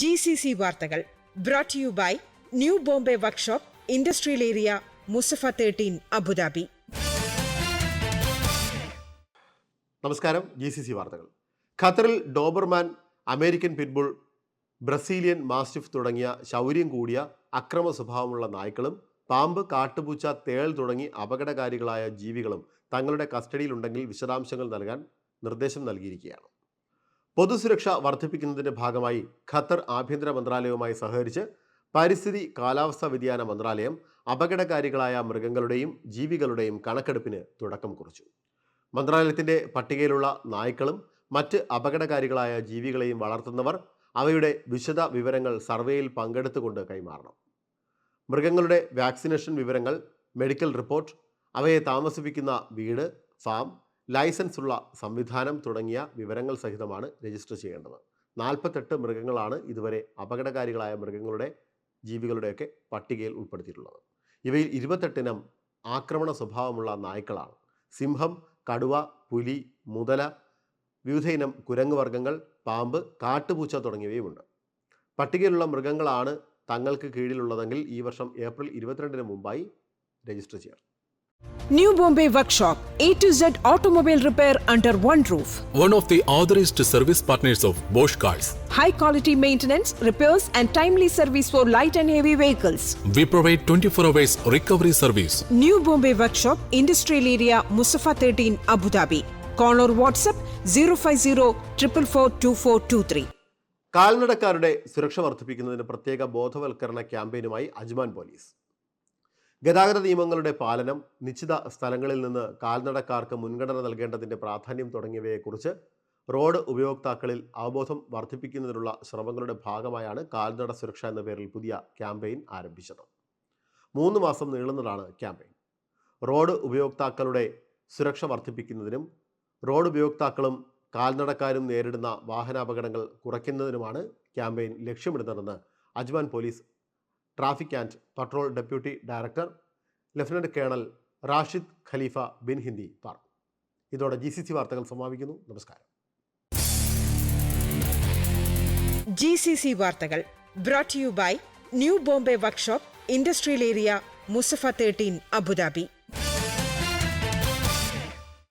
G C C വാർത്തകൾ brought you by new Bombay workshop industrial area Mussafah thirteen Abu Dhabi നമസ്കാരം G C C വാർത്തകൾ. ഖത്തറിൽ Doberman American pitbull Brazilian mastiff തുടങ്ങിയ ശൗര്യം കൂടിയ അക്രമ സ്വഭാവമുള്ള നായ്ക്കളും പാമ്പ് കാട്ടുപൂച്ച തേൾ തുടങ്ങി അപകടകാരികളായ ജീവികളും തങ്ങളുടെ കസ്റ്റഡിയിലുണ്ടെങ്കിൽ വിശദാംശങ്ങൾ നൽകാൻ നിർദ്ദേശം നൽകിയിരിക്കുകയാണ്. പൊതുസുരക്ഷ വർദ്ധിപ്പിക്കുന്നതിന്റെ ഭാഗമായി ഖത്തർ ആഭ്യന്തര മന്ത്രാലയവുമായി സഹകരിച്ച് പരിസ്ഥിതി കാലാവസ്ഥാ വ്യതിയാന മന്ത്രാലയം അപകടകാരികളായ മൃഗങ്ങളുടെയും ജീവികളുടെയും കണക്കെടുപ്പിന് തുടക്കം കുറിച്ചു. മന്ത്രാലയത്തിന്റെ പട്ടികയിലുള്ള നായ്ക്കളും മറ്റ് അപകടകാരികളായ ജീവികളെയും വളർത്തുന്നവർ അവയുടെ വിശദ വിവരങ്ങൾ സർവേയിൽ പങ്കെടുത്തുകൊണ്ട് കൈമാറണം. മൃഗങ്ങളുടെ വാക്സിനേഷൻ വിവരങ്ങൾ മെഡിക്കൽ റിപ്പോർട്ട് അവയെ താമസിപ്പിക്കുന്ന വീട് ഫാം ലൈസൻസ് ഉള്ള സംവിധാനം തുടങ്ങിയ വിവരങ്ങൾ സഹിതമാണ് രജിസ്റ്റർ ചെയ്യേണ്ടത്. നാൽപ്പത്തെട്ട് മൃഗങ്ങളാണ് ഇതുവരെ അപകടകാരികളായ മൃഗങ്ങളുടെ ജീവികളുടെയൊക്കെ പട്ടികയിൽ ഉൾപ്പെടുത്തിയിട്ടുള്ളത്. ഇവയിൽ ഇരുപത്തെട്ടിനം ആക്രമണ സ്വഭാവമുള്ള നായ്ക്കളാണ്. സിംഹം കടുവ പുലി മുതല വിവിധയിനം കുരങ്ങ് വർഗങ്ങൾ പാമ്പ് കാട്ടുപൂച്ച തുടങ്ങിയവയുമുണ്ട്. പട്ടികയിലുള്ള മൃഗങ്ങളാണ് തങ്ങൾക്ക് കീഴിലുള്ളതെങ്കിൽ ഈ വർഷം ഏപ്രിൽ ഇരുപത്തിരണ്ടിന് മുമ്പായി രജിസ്റ്റർ ചെയ്യണം. New Bombay Workshop, A to Z automobile repair under one roof. one of the authorized service partners of Bosch Cars. high quality maintenance, repairs, and timely service for light and heavy vehicles. We provide 24 hours recovery service. New Bombay Workshop, Industrial Area, Musafa 13, Abu Dhabi. Call or WhatsApp 050 444 കാൽനടക്കാരുടെ സുരക്ഷ വർദ്ധിപ്പിക്കുന്നതിന് പ്രത്യേക ബോധവൽക്കരണ ക്യാമ്പയിനുമായി Ajman police ഗതാഗത നിയമങ്ങളുടെ പാലനം നിശ്ചിത സ്ഥലങ്ങളിൽ നിന്ന് കാൽനടക്കാർക്ക് മുൻഗണന നൽകേണ്ടതിന്റെ പ്രാധാന്യം തുടങ്ങിയവയെക്കുറിച്ച് റോഡ് ഉപയോക്താക്കളിൽ അവബോധം വർദ്ധിപ്പിക്കുന്നതിനുള്ള ശ്രമങ്ങളുടെ ഭാഗമായാണ് കാൽനട സുരക്ഷ എന്ന പേരിൽ പുതിയ ക്യാമ്പയിൻ ആരംഭിച്ചത്. മൂന്ന് മാസം നീളുന്നതാണ് ക്യാമ്പയിൻ. റോഡ് ഉപയോക്താക്കളുടെ സുരക്ഷ വർദ്ധിപ്പിക്കുന്നതിനും റോഡ് ഉപയോക്താക്കളും കാൽനടക്കാരും നേരിടുന്ന വാഹനാപകടങ്ങൾ കുറയ്ക്കുന്നതിനുമാണ് ക്യാമ്പയിൻ ലക്ഷ്യമിടുന്നതെന്ന് Ajman police traffic and patrol deputy director lieutenant colonel Rashid Khalifa bin Hindi പറഞ്ഞു ഇതോടെ ജി സി സി വാർത്തകൾ സമാപിക്കുന്നു. നമസ്കാരം. ജി സി സി വാർത്തകൾ brought you by new Bombay workshop industrial area Mussafah thirteen Abu Dhabi